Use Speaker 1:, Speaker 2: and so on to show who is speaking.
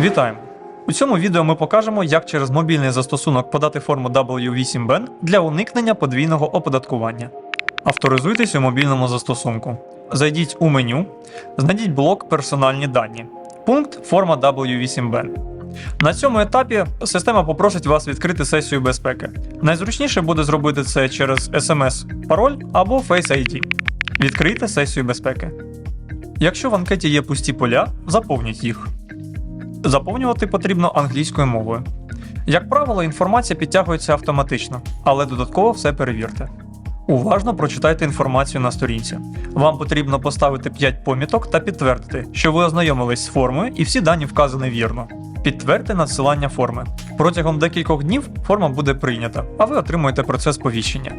Speaker 1: Вітаємо! У цьому відео ми покажемо, як через мобільний застосунок подати форму W8BEN для уникнення подвійного оподаткування. Авторизуйтесь у мобільному застосунку. Зайдіть у меню, знайдіть блок Персональні дані. Пункт Форма W8BEN. На цьому етапі система попросить вас відкрити сесію безпеки. Найзручніше буде зробити це через SMS, пароль або Face ID. Відкрийте сесію безпеки. Якщо в анкеті є пусті поля, заповніть їх. Заповнювати потрібно англійською мовою. Як правило, інформація підтягується автоматично, але додатково все перевірте. Уважно прочитайте інформацію на сторінці. Вам потрібно поставити 5 поміток та підтвердити, що ви ознайомились з формою і всі дані вказані вірно. Підтвердьте надсилання форми. Протягом декількох днів форма буде прийнята, а ви отримуєте процес сповіщення.